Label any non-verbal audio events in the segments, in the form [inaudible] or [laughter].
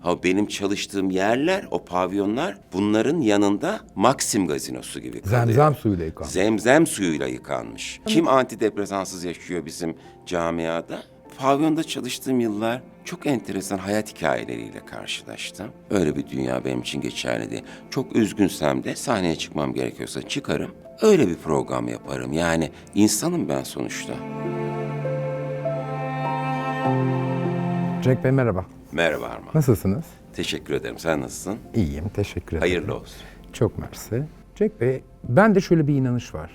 Ha benim çalıştığım yerler, o pavyonlar bunların yanında Maxim gazinosu gibi kalıyor. Zemzem suyuyla yıkan. Zemzem suyuyla yıkanmış. Kim antidepresansız yaşıyor bizim camiada? Pavyonda çalıştığım yıllar çok enteresan hayat hikayeleriyle karşılaştım. Öyle bir dünya benim için geçerli değil. Çok üzgünsem de sahneye çıkmam gerekiyorsa çıkarım. Öyle bir program yaparım. Yani insanım ben sonuçta. Cenk Bey merhaba. Merhaba Arman. Nasılsınız? Teşekkür ederim. Sen nasılsın? İyiyim, teşekkür ederim. Hayırlı olsun. Çok mersi. Cenk Bey, ben de şöyle bir inanış var.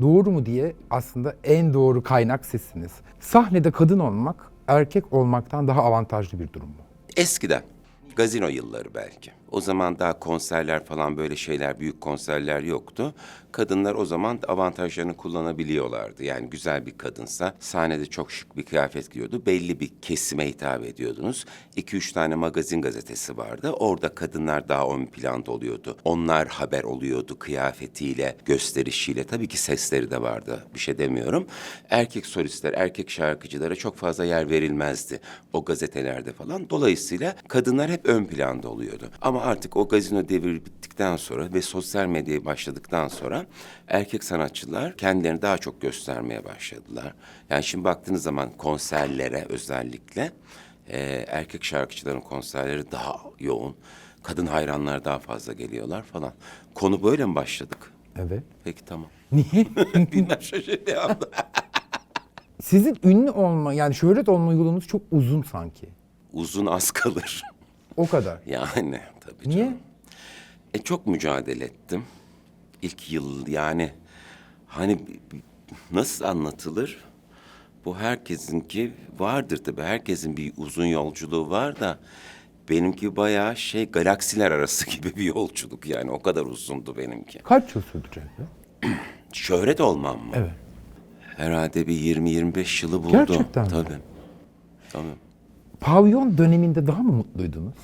Doğru mu diye aslında en doğru kaynak sizsiniz. Sahnede kadın olmak, erkek olmaktan daha avantajlı bir durum mu? Eskiden. Gazino yılları belki. O zaman daha konserler falan böyle şeyler, büyük konserler yoktu. Kadınlar o zaman avantajlarını kullanabiliyorlardı. Yani güzel bir kadınsa sahnede çok şık bir kıyafet giyiyordu. Belli bir kesime hitap ediyordunuz. İki üç tane magazin gazetesi vardı. Orada kadınlar daha ön planda oluyordu. Onlar haber oluyordu kıyafetiyle, gösterişiyle. Tabii ki sesleri de vardı. Bir şey demiyorum. Erkek solistler, erkek şarkıcılara çok fazla yer verilmezdi o gazetelerde falan. Dolayısıyla kadınlar hep ön planda oluyordu. Ama artık o gazino devri bittikten sonra ve sosyal medyaya başladıktan sonra erkek sanatçılar kendilerini daha çok göstermeye başladılar. Yani şimdi baktığınız zaman konserlere özellikle e, erkek şarkıcıların konserleri daha yoğun. Kadın hayranlar daha fazla geliyorlar falan. Konu böyle mi başladık? Evet. Peki tamam. [laughs] Niye? [laughs] Bilmem şaşırdı ya. Sizin ünlü olma, yani şöhret olma yolunuz çok uzun sanki. Uzun az kalır. O kadar. Yani tabii Niye? canım. E çok mücadele ettim. İlk yıl yani hani nasıl anlatılır? Bu herkesinki vardır tabii. Herkesin bir uzun yolculuğu var da benimki bayağı şey galaksiler arası [laughs] gibi bir yolculuk yani o kadar uzundu benimki. Kaç yıl sürdü Cenk Bey? Şöhret olmam mı? Evet. Herhalde bir 20-25 yılı buldu. Gerçekten mi? Tabii. Tabii. Pavyon döneminde daha mı mutluydunuz?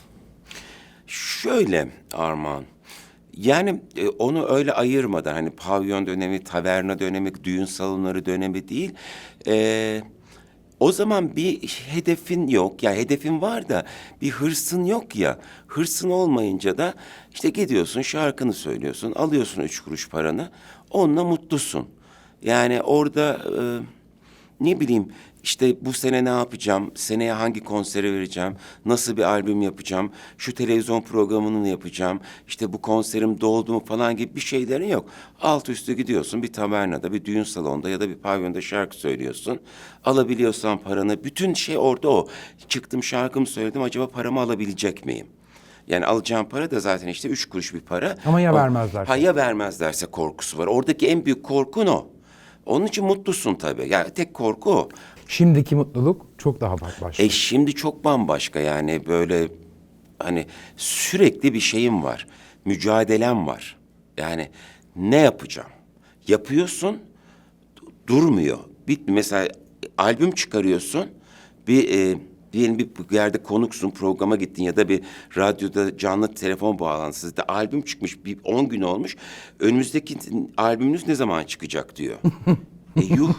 Şöyle Armağan. Yani e, onu öyle ayırmadan hani pavyon dönemi, taverna dönemi, düğün salonları dönemi değil. E, o zaman bir hedefin yok. Ya hedefin var da bir hırsın yok ya. Hırsın olmayınca da işte gidiyorsun şarkını söylüyorsun, alıyorsun üç kuruş paranı. Onunla mutlusun. Yani orada e, ne bileyim işte bu sene ne yapacağım, seneye hangi konsere vereceğim, nasıl bir albüm yapacağım, şu televizyon programını yapacağım, işte bu konserim doldu mu falan gibi bir şeylerin yok. Alt üstü gidiyorsun bir tavernada, bir düğün salonunda ya da bir pavyonda şarkı söylüyorsun. Alabiliyorsan paranı, bütün şey orada o. Çıktım şarkımı söyledim, acaba paramı alabilecek miyim? Yani alacağım para da zaten işte üç kuruş bir para. Ama ya O- vermezlerse? Ha ya vermezlerse korkusu var. Oradaki en büyük korkun o. Onun için mutlusun tabii. Yani tek korku o. Şimdiki mutluluk çok daha başka. E şimdi çok bambaşka yani böyle hani sürekli bir şeyim var. Mücadelem var. Yani ne yapacağım? Yapıyorsun du- durmuyor. Bit mesela albüm çıkarıyorsun. Bir e, diyelim bir yerde konuksun, programa gittin ya da bir radyoda canlı telefon bağlantısında albüm çıkmış, bir 10 gün olmuş. Önümüzdeki albümünüz ne zaman çıkacak diyor. [laughs] e yuh.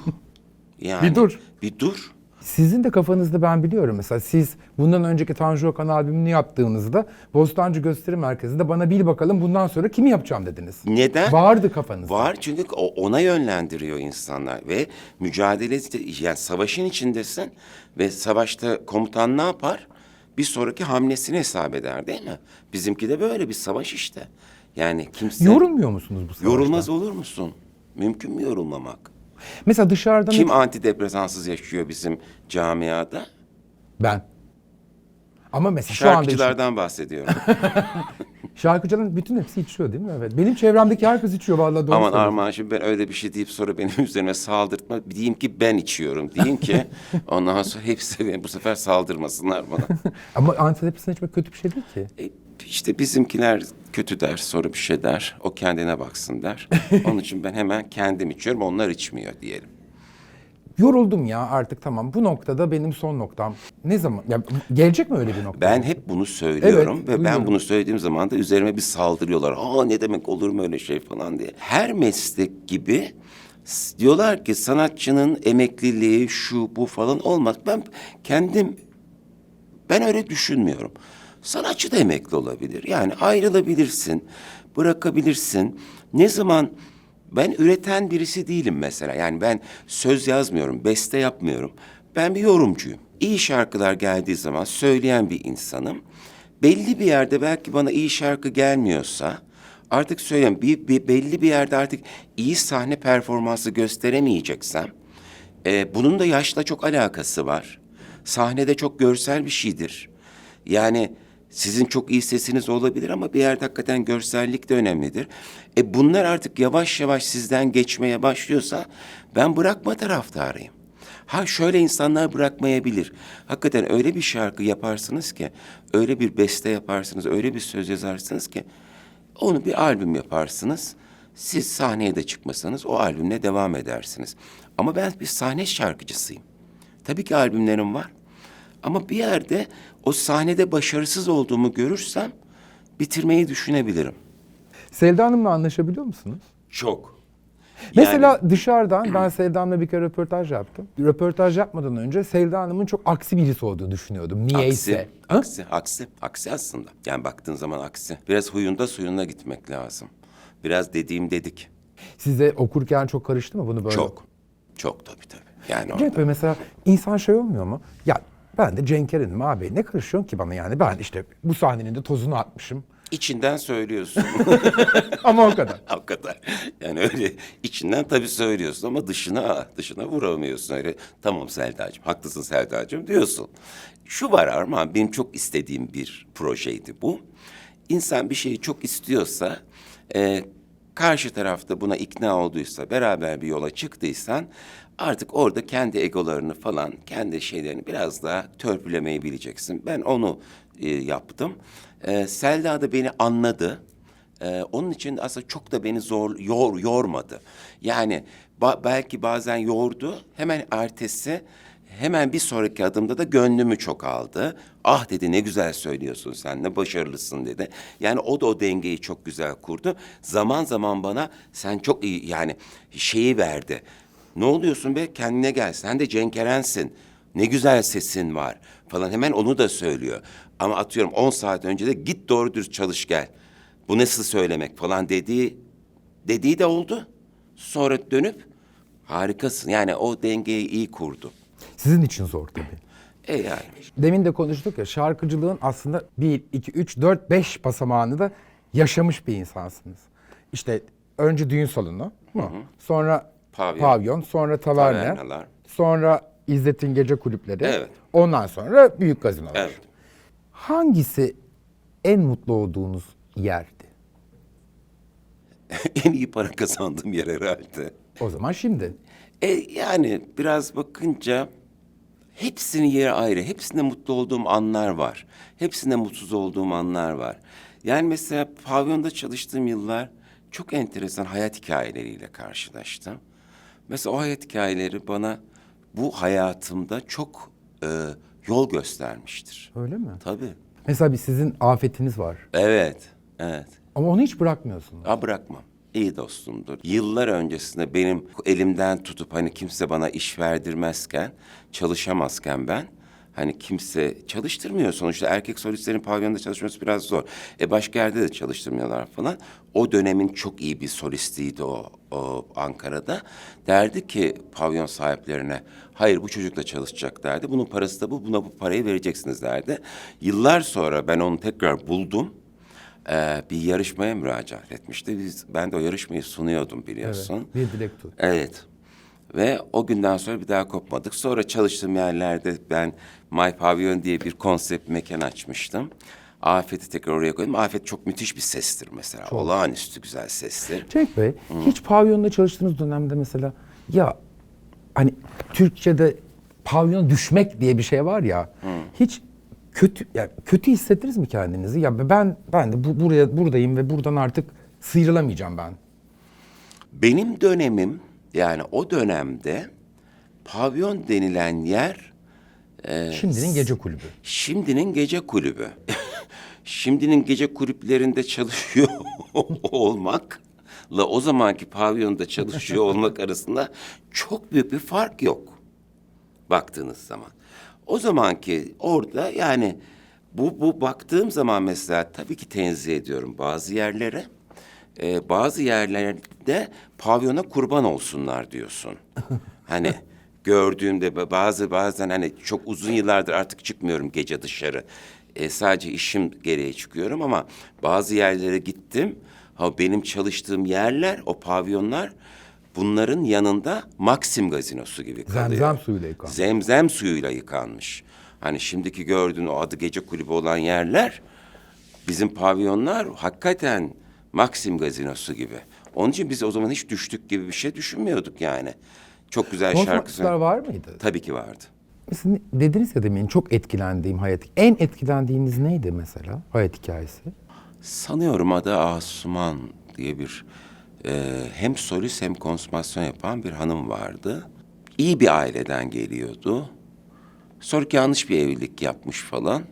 Yani, Bir dur. Bir dur. Sizin de kafanızda ben biliyorum mesela siz bundan önceki Tanju Okan albümünü yaptığınızda Bostancı Gösteri Merkezi'nde bana bil bakalım bundan sonra kimi yapacağım dediniz. Neden? Vardı kafanızda. Var çünkü ona yönlendiriyor insanlar ve mücadele yani savaşın içindesin ve savaşta komutan ne yapar? Bir sonraki hamlesini hesap eder değil mi? Bizimki de böyle bir savaş işte. Yani kimse Yorulmuyor musunuz bu savaşta? yorulmaz olur musun? Mümkün mü yorulmamak? Mesela dışarıdan Kim antidepresansız yaşıyor bizim camiada? ben. Ama mesela şu anda Şarkıcılardan bahsediyorum. [laughs] şarkıcıların bütün hepsi içiyor değil mi? Evet. Benim çevremdeki herkes içiyor vallahi doğru Aman söylüyorsun. Armağan şimdi ben öyle bir şey deyip sonra benim [laughs] üzerime saldırtma. Diyeyim ki ben içiyorum. Diyeyim ki [laughs] ondan sonra hepsi bu sefer saldırmasınlar bana. Ama antidepresan içmek kötü bir şey değil ki. E, işte bizimkiler kötü der sonra bir şey der. O kendine baksın der. [laughs] Onun için ben hemen kendim içiyorum onlar içmiyor diyelim. Yoruldum ya artık tamam. Bu noktada benim son noktam. Ne zaman? Ya, gelecek mi öyle bir nokta? Ben hep bunu söylüyorum Evet, ve ben duyuyorum. bunu söylediğim zaman da üzerime bir saldırıyorlar. Aa ne demek olur mu öyle şey falan diye. Her meslek gibi diyorlar ki sanatçının emekliliği şu bu falan olmaz. Ben kendim ben öyle düşünmüyorum. Sanatçı da emekli olabilir. Yani ayrılabilirsin, bırakabilirsin. Ne zaman ben üreten birisi değilim mesela. Yani ben söz yazmıyorum, beste yapmıyorum. Ben bir yorumcuyum. İyi şarkılar geldiği zaman söyleyen bir insanım. Belli bir yerde belki bana iyi şarkı gelmiyorsa artık söyleyeyim bir, bir belli bir yerde artık iyi sahne performansı gösteremeyeceksem e, bunun da yaşla çok alakası var. Sahnede çok görsel bir şeydir. Yani sizin çok iyi sesiniz olabilir ama bir yerde hakikaten görsellik de önemlidir. E bunlar artık yavaş yavaş sizden geçmeye başlıyorsa ben bırakma taraftarıyım. Ha şöyle insanlar bırakmayabilir. Hakikaten öyle bir şarkı yaparsınız ki, öyle bir beste yaparsınız, öyle bir söz yazarsınız ki onu bir albüm yaparsınız. Siz sahneye de çıkmasanız o albümle devam edersiniz. Ama ben bir sahne şarkıcısıyım. Tabii ki albümlerim var. Ama bir yerde o sahnede başarısız olduğumu görürsem bitirmeyi düşünebilirim. Selda Hanım'la anlaşabiliyor musunuz? Çok. Mesela dışarıdan ben Selda Hanım'la bir kere röportaj yaptım. Röportaj yapmadan önce Selda Hanım'ın çok aksi birisi olduğunu düşünüyordum. Niyeyse. Aksi, aksi, aksi, aksi aslında. Yani baktığın zaman aksi. Biraz huyunda suyuna gitmek lazım. Biraz dediğim dedik. Size okurken çok karıştı mı bunu böyle? Çok. Çok tabii tabii. Yani orada. Bey mesela insan şey olmuyor mu? Ya ben de Cenk Eren'im abi ne karışıyorsun ki bana yani? Ben işte bu sahnenin de tozunu atmışım. İçinden söylüyorsun. [laughs] Ama o kadar. [laughs] o kadar. Yani öyle içinden tabii söylüyorsun ama dışına dışına vuramıyorsun öyle. Tamam Selda'cığım, haklısın Selda'cığım diyorsun. Şu var Armağan, benim çok istediğim bir projeydi bu. İnsan bir şeyi çok istiyorsa, e, karşı tarafta buna ikna olduysa, beraber bir yola çıktıysan... ...artık orada kendi egolarını falan, kendi şeylerini biraz daha törpülemeyi bileceksin. Ben onu e, yaptım. E, Selda da beni anladı. Ee, onun için aslında çok da beni zor yor yormadı. Yani ba- belki bazen yordu. Hemen ertesi hemen bir sonraki adımda da gönlümü çok aldı. Ah dedi ne güzel söylüyorsun sen ne başarılısın dedi. Yani o da o dengeyi çok güzel kurdu. Zaman zaman bana sen çok iyi yani şeyi verdi. Ne oluyorsun be kendine gel sen de Cenk Eren'sin. Ne güzel sesin var falan hemen onu da söylüyor. Ama atıyorum 10 saat önce de git doğru dürüst çalış gel. Bu nasıl söylemek falan dediği dediği de oldu. Sonra dönüp harikasın. Yani o dengeyi iyi kurdu. Sizin için zor tabii. E yani. Demin de konuştuk ya şarkıcılığın aslında bir, iki, üç, dört, beş basamağını da yaşamış bir insansınız. İşte önce düğün salonu mu? Sonra Pavyon. pavyon. sonra taverne, Tavernalar. sonra İzzet'in gece kulüpleri. Evet. Ondan sonra büyük gazinolar. Evet. Hangisi en mutlu olduğunuz yerdi? [laughs] en iyi para kazandığım yer herhalde. O zaman şimdi. E yani biraz bakınca hepsinin yeri ayrı. Hepsinde mutlu olduğum anlar var. Hepsinde mutsuz olduğum anlar var. Yani mesela pavyonda çalıştığım yıllar çok enteresan hayat hikayeleriyle karşılaştım. Mesela o hayat hikayeleri bana bu hayatımda çok e, yol göstermiştir. Öyle mi? Tabii. Mesela bir sizin afetiniz var. Evet, evet. Ama onu hiç bırakmıyorsunuz. Ha bırakmam. İyi dostumdur. Yıllar öncesinde benim elimden tutup hani kimse bana iş verdirmezken, çalışamazken ben hani kimse çalıştırmıyor sonuçta erkek solistlerin pavyonda çalışması biraz zor. E başka yerde de çalıştırmıyorlar falan. O dönemin çok iyi bir solistiydi o, o Ankara'da. Derdi ki pavyon sahiplerine hayır bu çocuk da çalışacak derdi. Bunun parası da bu buna bu parayı vereceksiniz derdi. Yıllar sonra ben onu tekrar buldum e, bir yarışmaya müracaat etmişti. Biz, ben de o yarışmayı sunuyordum biliyorsun. Bir dilek tut. Evet. Ve o günden sonra bir daha kopmadık. Sonra çalıştığım yerlerde ben My Pavilion diye bir konsept mekan açmıştım. Afet'i tekrar oraya koydum. Afet çok müthiş bir sestir mesela. Olağanüstü güzel sestir. Cenk Bey, hiç pavyonda çalıştığınız dönemde mesela ya hani Türkçe'de pavyon düşmek diye bir şey var ya. Hiç kötü ya kötü hissettiniz mi kendinizi? Ya ben ben de bu, buraya buradayım ve buradan artık sıyrılamayacağım ben. Benim dönemim yani o dönemde pavyon denilen yer Şimdinin gece kulübü. Şimdinin gece kulübü. [laughs] Şimdinin gece kulüplerinde çalışıyor [laughs] olmakla o zamanki pavyonda çalışıyor [laughs] olmak arasında çok büyük bir fark yok. Baktığınız zaman. O zamanki orada yani Bu, bu baktığım zaman mesela tabii ki tenzih ediyorum bazı yerlere. Ee, bazı yerlerde pavyona kurban olsunlar diyorsun. [laughs] hani gördüğümde ba- bazı bazen hani çok uzun yıllardır artık çıkmıyorum gece dışarı. Ee, sadece işim gereği çıkıyorum ama bazı yerlere gittim. Ha benim çalıştığım yerler, o pavyonlar bunların yanında Maxim gazinosu gibi kalıyor. Zemzem suyuyla yıkanmış. Zemzem suyuyla yıkanmış. Hani şimdiki gördüğün o adı gece kulübü olan yerler bizim pavyonlar hakikaten Maxim gazinosu gibi. Onun için biz o zaman hiç düştük gibi bir şey düşünmüyorduk yani. Çok güzel şarkı Konservatistler söyle- var mıydı? Tabii ki vardı. Mesela dediniz ya demin çok etkilendiğim hayat. En etkilendiğiniz neydi mesela hayat hikayesi? Sanıyorum adı Asuman diye bir e, hem solist hem konsumasyon yapan bir hanım vardı. İyi bir aileden geliyordu. Sonra yanlış bir evlilik yapmış falan.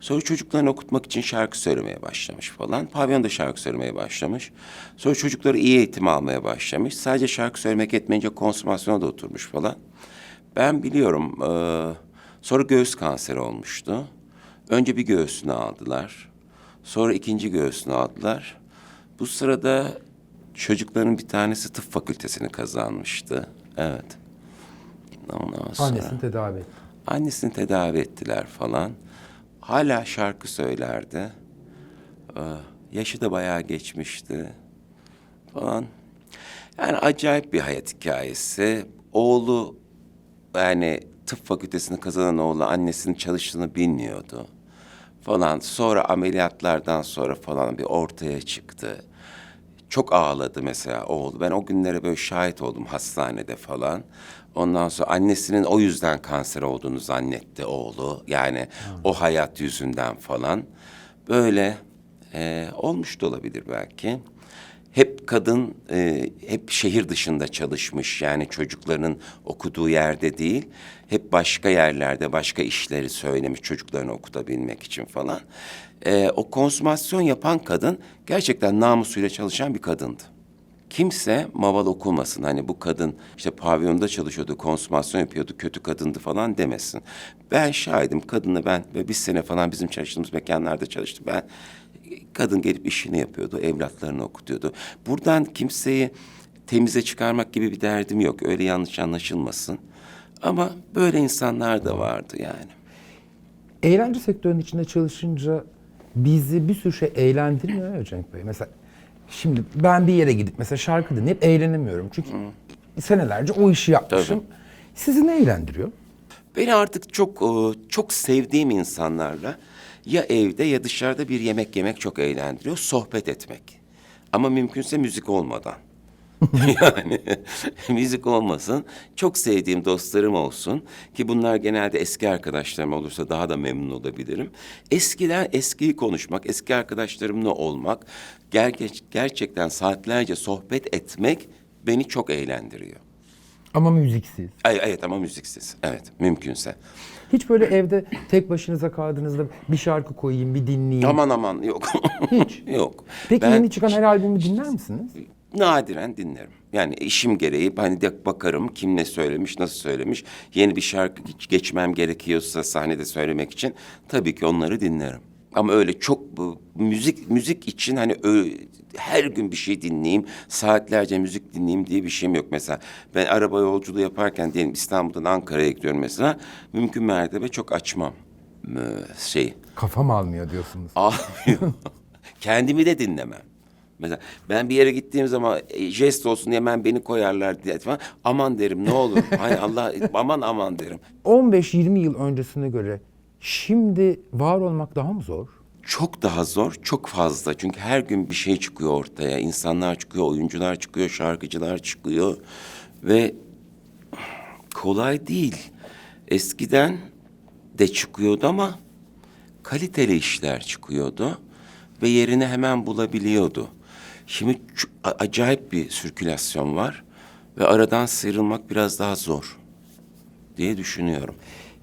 Sonra çocuklarını okutmak için şarkı söylemeye başlamış falan. Pavyonda şarkı söylemeye başlamış. Sonra çocukları iyi eğitim almaya başlamış. Sadece şarkı söylemek etmeyince konsumasyona da oturmuş falan. Ben biliyorum. eee, sonra göğüs kanseri olmuştu. Önce bir göğsünü aldılar. Sonra ikinci göğsünü aldılar. Bu sırada çocukların bir tanesi tıp fakültesini kazanmıştı. Evet. Ondan sonra... Annesini tedavi etti. Annesini tedavi ettiler falan. Hala şarkı söylerdi. Ee, yaşı da bayağı geçmişti falan. Yani acayip bir hayat hikayesi. Oğlu yani tıp fakültesini kazanan oğlu annesinin çalıştığını bilmiyordu falan. Sonra ameliyatlardan sonra falan bir ortaya çıktı. Çok ağladı mesela oğlu. Ben o günlere böyle şahit oldum hastanede falan. Ondan sonra annesinin o yüzden kanser olduğunu zannetti oğlu. Yani o hayat yüzünden falan. Böyle e, olmuş da olabilir belki. Hep kadın e, hep şehir dışında çalışmış yani çocuklarının okuduğu yerde değil. Hep başka yerlerde başka işleri söylemiş çocuklarını okutabilmek için falan. E, o konsumasyon yapan kadın gerçekten namusuyla çalışan bir kadındı. Kimse maval okumasın. Hani bu kadın işte pavyonda çalışıyordu, konsumasyon yapıyordu, kötü kadındı falan demesin. Ben şahidim. Kadını ben ve bir sene falan bizim çalıştığımız mekanlarda çalıştım. Ben kadın gelip işini yapıyordu, evlatlarını okutuyordu. Buradan kimseyi temize çıkarmak gibi bir derdim yok. Öyle yanlış anlaşılmasın. Ama böyle insanlar da vardı yani. Eğlence sektörünün içinde çalışınca bizi bir sürü şey eğlendirmiyor ya Cenk Bey. Mesela şimdi ben bir yere gidip mesela şarkı dinleyip eğlenemiyorum. Çünkü senelerce o işi yapmışım. Sizi ne eğlendiriyor? Beni artık çok e, çok sevdiğim insanlarla ya evde ya dışarıda bir yemek yemek çok eğlendiriyor. Sohbet etmek. Ama mümkünse müzik olmadan. [laughs] yani [laughs] müzik olmasın. Çok sevdiğim dostlarım olsun ki bunlar genelde eski arkadaşlarım olursa daha da memnun olabilirim. Eskiden eskiyi konuşmak, eski arkadaşlarımla olmak, ger- gerçekten saatlerce sohbet etmek beni çok eğlendiriyor. Ama müziksiz. Ay, evet ama müziksiz. Evet, mümkünse. Hiç böyle evde tek başınıza kaldığınızda bir şarkı koyayım, bir dinleyeyim. Aman aman yok. Hiç. [laughs] yok. Peki Ben yeni çıkan her albümü dinler misiniz? nadiren dinlerim. Yani işim gereği hani de bakarım kim ne söylemiş, nasıl söylemiş. Yeni bir şarkı geç- geçmem gerekiyorsa sahnede söylemek için tabii ki onları dinlerim. Ama öyle çok bu, müzik müzik için hani ö- her gün bir şey dinleyeyim, saatlerce müzik dinleyeyim diye bir şeyim yok mesela. Ben araba yolculuğu yaparken diyelim İstanbul'dan Ankara'ya gidiyorum mesela. Mümkün mertebe çok açmam ee, şey Kafam almıyor diyorsunuz. Almıyor. [laughs] Kendimi de dinlemem. Mesela ben bir yere gittiğim zaman e, jest olsun hemen beni koyarlar diye falan. Aman derim ne olur. Hay Allah aman aman derim. [laughs] 15-20 yıl öncesine göre şimdi var olmak daha mı zor? Çok daha zor, çok fazla. Çünkü her gün bir şey çıkıyor ortaya. İnsanlar çıkıyor, oyuncular çıkıyor, şarkıcılar çıkıyor. Ve kolay değil. Eskiden de çıkıyordu ama kaliteli işler çıkıyordu ve yerini hemen bulabiliyordu. Şimdi acayip bir sirkülasyon var ve aradan sıyrılmak biraz daha zor diye düşünüyorum.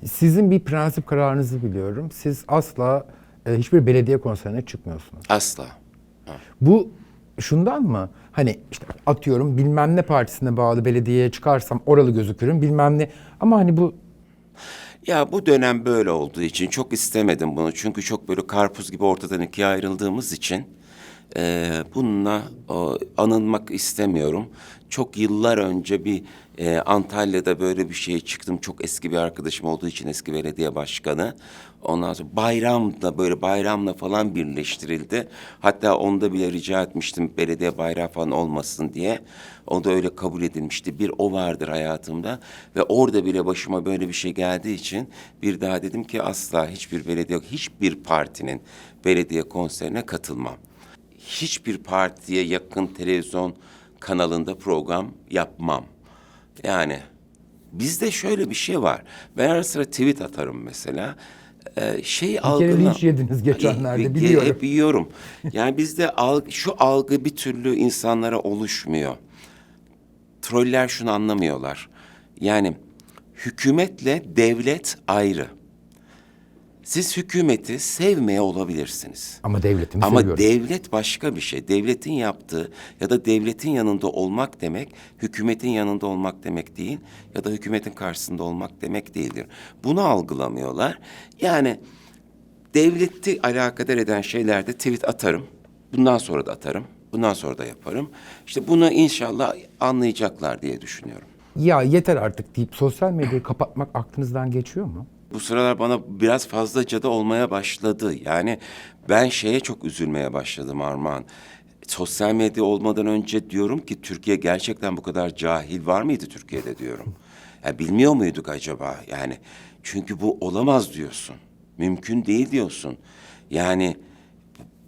Sizin bir prensip kararınızı biliyorum. Siz asla e, hiçbir belediye konserine çıkmıyorsunuz. Asla. Bu şundan mı? Hani işte atıyorum bilmem ne partisine bağlı belediyeye çıkarsam oralı gözükürüm bilmem ne. Ama hani bu Ya bu dönem böyle olduğu için çok istemedim bunu. Çünkü çok böyle karpuz gibi ortadan ikiye ayrıldığımız için e, bununla o, anılmak istemiyorum. Çok yıllar önce bir e, Antalya'da böyle bir şeye çıktım. Çok eski bir arkadaşım olduğu için eski belediye başkanı. Ondan sonra bayramla böyle bayramla falan birleştirildi. Hatta onda bile rica etmiştim belediye bayrağı falan olmasın diye. O da öyle kabul edilmişti. Bir o vardır hayatımda ve orada bile başıma böyle bir şey geldiği için bir daha dedim ki asla hiçbir belediye, hiçbir partinin belediye konserine katılmam. Hiçbir partiye yakın televizyon kanalında program yapmam. Yani bizde şöyle bir şey var. Ben ara sıra tweet atarım mesela. Ee, şey kere algıla- linç yediniz geçenlerde, biliyorum. Hep yiyorum. Yani bizde algı, şu algı bir türlü insanlara oluşmuyor. Troller şunu anlamıyorlar. Yani hükümetle devlet ayrı. Siz hükümeti sevmeye olabilirsiniz. Ama devletimi Ama seviyorum. devlet başka bir şey. Devletin yaptığı ya da devletin yanında olmak demek, hükümetin yanında olmak demek değil ya da hükümetin karşısında olmak demek değildir. Bunu algılamıyorlar. Yani devleti alakadar eden şeylerde tweet atarım. Bundan sonra da atarım. Bundan sonra da yaparım. İşte bunu inşallah anlayacaklar diye düşünüyorum. Ya yeter artık deyip sosyal medyayı kapatmak aklınızdan geçiyor mu? Bu sıralar bana biraz fazlaca da olmaya başladı. Yani ben şeye çok üzülmeye başladım Armağan. Sosyal medya olmadan önce diyorum ki Türkiye gerçekten bu kadar cahil var mıydı Türkiye'de diyorum. Ya bilmiyor muyduk acaba? Yani çünkü bu olamaz diyorsun. Mümkün değil diyorsun. Yani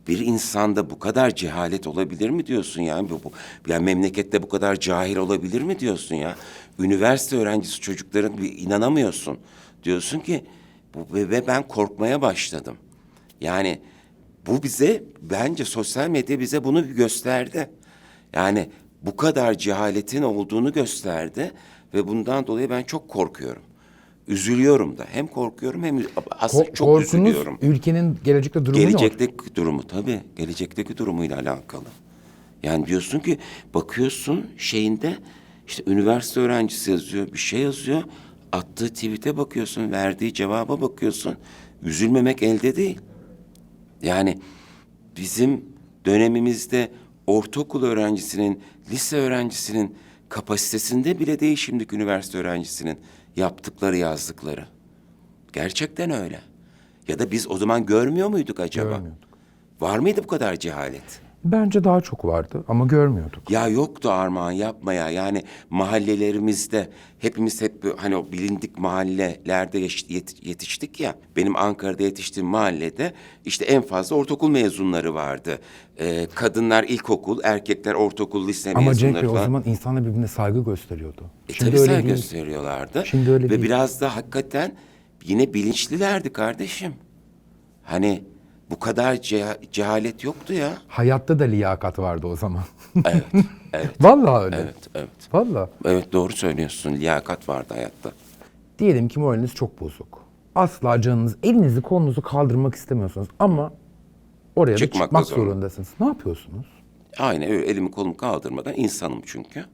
bir insanda bu kadar cehalet olabilir mi diyorsun ya? Bu, bu, ya memlekette bu kadar cahil olabilir mi diyorsun ya? Üniversite öğrencisi çocukların bir inanamıyorsun. Diyorsun ki bu ve, ben korkmaya başladım. Yani bu bize bence sosyal medya bize bunu gösterdi. Yani bu kadar cehaletin olduğunu gösterdi ve bundan dolayı ben çok korkuyorum. Üzülüyorum da. Hem korkuyorum hem aslında Ko- çok korkunuz üzülüyorum. ülkenin gelecekte durumu ne? Gelecekteki durumu tabii. Gelecekteki durumuyla alakalı. Yani diyorsun ki bakıyorsun şeyinde işte üniversite öğrencisi yazıyor, bir şey yazıyor. Attığı tweet'e bakıyorsun, verdiği cevaba bakıyorsun. Üzülmemek elde değil. Yani bizim dönemimizde ortaokul öğrencisinin, lise öğrencisinin kapasitesinde bile değil şimdiki üniversite öğrencisinin yaptıkları, yazdıkları. Gerçekten öyle. Ya da biz o zaman görmüyor muyduk acaba? Görmüyorduk. Var mıydı bu kadar cehalet? Bence daha çok vardı ama görmüyorduk. Ya yoktu Armağan yapma ya. Yani mahallelerimizde hepimiz hep hani o bilindik mahallelerde yet- yetiştik ya. Benim Ankara'da yetiştiğim mahallede işte en fazla ortaokul mezunları vardı. Ee, kadınlar ilkokul, erkekler ortaokul, lise Ama Cenk mezunları Bey o falan. zaman insanlar birbirine saygı gösteriyordu. E, Şimdi tabii öyle saygı gösteriyorlardı. Şimdi öyle Ve değil. biraz da hakikaten yine bilinçlilerdi kardeşim. Hani bu kadar ceha- cehalet yoktu ya. Hayatta da liyakat vardı o zaman. Evet, [laughs] evet, Vallahi öyle. evet, evet. Vallahi. Evet doğru söylüyorsun. Liyakat vardı hayatta. Diyelim ki moraliniz çok bozuk. Asla canınız, elinizi kolunuzu kaldırmak istemiyorsunuz ama oraya da Çıkmakta çıkmak zorunda. zorundasınız. Ne yapıyorsunuz? Aynen öyle elimi kolumu kaldırmadan insanım çünkü.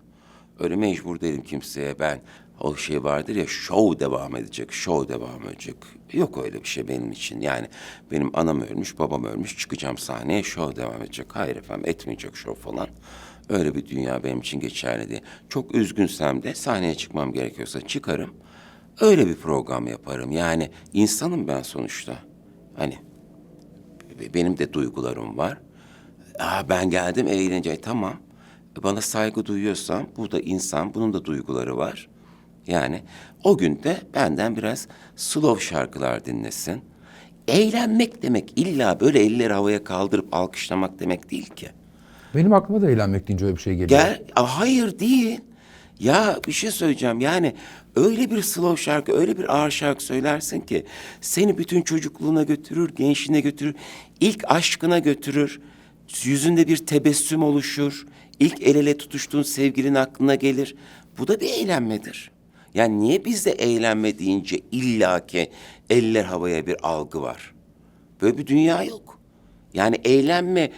Öyle mecbur değilim kimseye ben. O şey vardır ya show devam edecek, show devam edecek. Yok öyle bir şey benim için. Yani benim anam ölmüş, babam ölmüş, çıkacağım sahneye show devam edecek. Hayır efendim etmeyecek show falan. Öyle bir dünya benim için geçerli değil. Çok üzgünsem de sahneye çıkmam gerekiyorsa çıkarım. Öyle bir program yaparım. Yani insanım ben sonuçta. Hani benim de duygularım var. Aa, ben geldim eğlence tamam. Bana saygı duyuyorsan bu da insan bunun da duyguları var. Yani o gün de benden biraz slow şarkılar dinlesin. Eğlenmek demek illa böyle elleri havaya kaldırıp alkışlamak demek değil ki. Benim aklıma da eğlenmek deyince öyle bir şey geliyor. Gel, Aa, hayır değil. Ya bir şey söyleyeceğim yani öyle bir slow şarkı, öyle bir ağır şarkı söylersin ki seni bütün çocukluğuna götürür, gençliğine götürür, ilk aşkına götürür, yüzünde bir tebessüm oluşur, ilk el ele tutuştuğun sevgilin aklına gelir. Bu da bir eğlenmedir. Yani niye bizde eğlenme deyince illaki eller havaya bir algı var? Böyle bir dünya yok. Yani eğlenme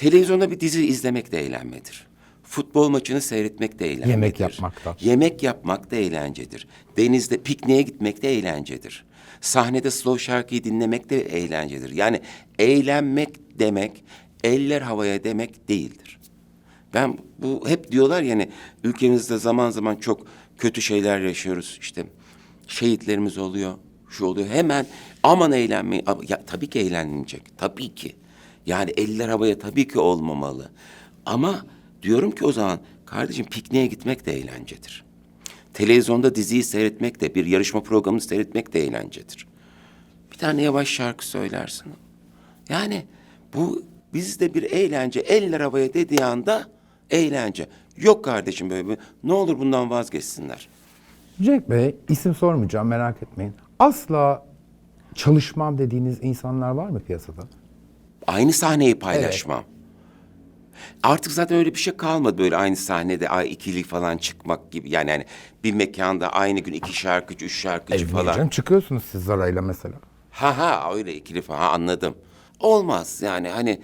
Televizyonda bir dizi izlemek de eğlenmedir. Futbol maçını seyretmek de eğlencedir. Yemek yapmak da. Yemek yapmak da eğlencedir. Denizde pikniğe gitmek de eğlencedir. Sahnede slow şarkıyı dinlemek de eğlencedir. Yani eğlenmek demek, eller havaya demek değildir. Ben bu hep diyorlar yani ülkemizde zaman zaman çok kötü şeyler yaşıyoruz. İşte şehitlerimiz oluyor, şu oluyor. Hemen aman eğlenmeyin. Ama Ya tabii ki eğlenmeyecek. Tabii ki. Yani eller havaya tabii ki olmamalı. Ama diyorum ki o zaman kardeşim pikniğe gitmek de eğlencedir. Televizyonda diziyi seyretmek de, bir yarışma programını seyretmek de eğlencedir. Bir tane yavaş şarkı söylersin. Yani bu bizde bir eğlence, eller havaya dediği anda eğlence. Yok kardeşim böyle bir, ne olur bundan vazgeçsinler. Cenk Bey, isim sormayacağım merak etmeyin. Asla çalışmam dediğiniz insanlar var mı piyasada? Aynı sahneyi paylaşmam. Artık zaten öyle bir şey kalmadı böyle aynı sahnede ay ikili falan çıkmak gibi. Yani hani bir mekanda aynı gün iki şarkıcı, üç şarkıcı falan. Diyeceğim, çıkıyorsunuz siz Zara'yla mesela. Ha ha öyle ikili falan ha, anladım. Olmaz yani hani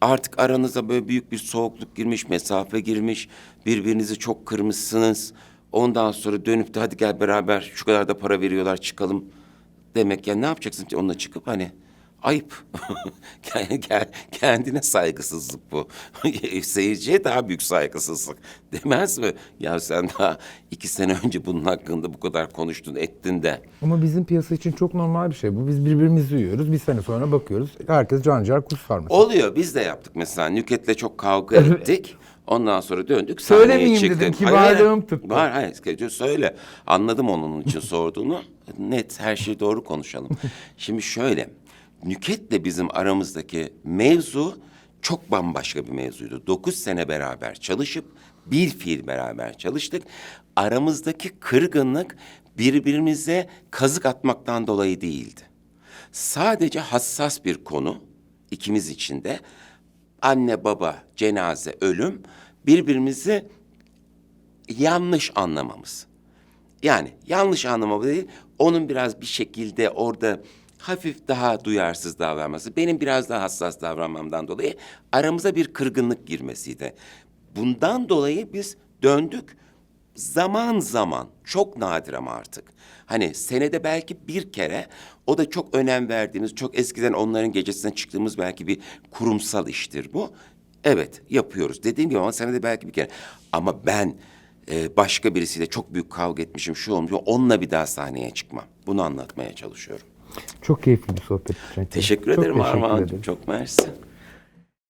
artık aranıza böyle büyük bir soğukluk girmiş, mesafe girmiş. Birbirinizi çok kırmışsınız. Ondan sonra dönüp de hadi gel beraber şu kadar da para veriyorlar çıkalım demek. Yani ne yapacaksın onunla çıkıp hani ayıp. [laughs] Kendine saygısızlık bu. [laughs] Seyirciye daha büyük saygısızlık. Demez mi? Ya sen daha iki sene önce bunun hakkında bu kadar konuştun ettin de. Ama bizim piyasa için çok normal bir şey bu. Biz birbirimizi yiyoruz. Bir sene sonra bakıyoruz. Herkes can ciğer kusar mesela. Oluyor biz de yaptık mesela Nüket'le çok kavga ettik. Ondan sonra döndük sahneye Söylemeyeyim çıktık. dedim, kibarlığım tuttu. Var hayır söyle. Anladım onun için sorduğunu. Net her şeyi doğru konuşalım. Şimdi [laughs] şöyle Nüket'le bizim aramızdaki mevzu çok bambaşka bir mevzuydu. Dokuz sene beraber çalışıp bir fiil beraber çalıştık. Aramızdaki kırgınlık birbirimize kazık atmaktan dolayı değildi. Sadece hassas bir konu ikimiz için de anne baba cenaze ölüm birbirimizi yanlış anlamamız. Yani yanlış anlamamız değil onun biraz bir şekilde orada hafif daha duyarsız davranması benim biraz daha hassas davranmamdan dolayı aramıza bir kırgınlık girmesiydi. Bundan dolayı biz döndük zaman zaman çok nadir ama artık. Hani senede belki bir kere o da çok önem verdiğimiz, çok eskiden onların gecesine çıktığımız belki bir kurumsal iştir bu. Evet yapıyoruz dediğim gibi ama senede belki bir kere. Ama ben e, başka birisiyle çok büyük kavga etmişim şu olmuş onunla bir daha sahneye çıkmam. Bunu anlatmaya çalışıyorum. Çok keyifli bir sohbet. Teşekkür Çok ederim Armağan'cığım. Çok mersi.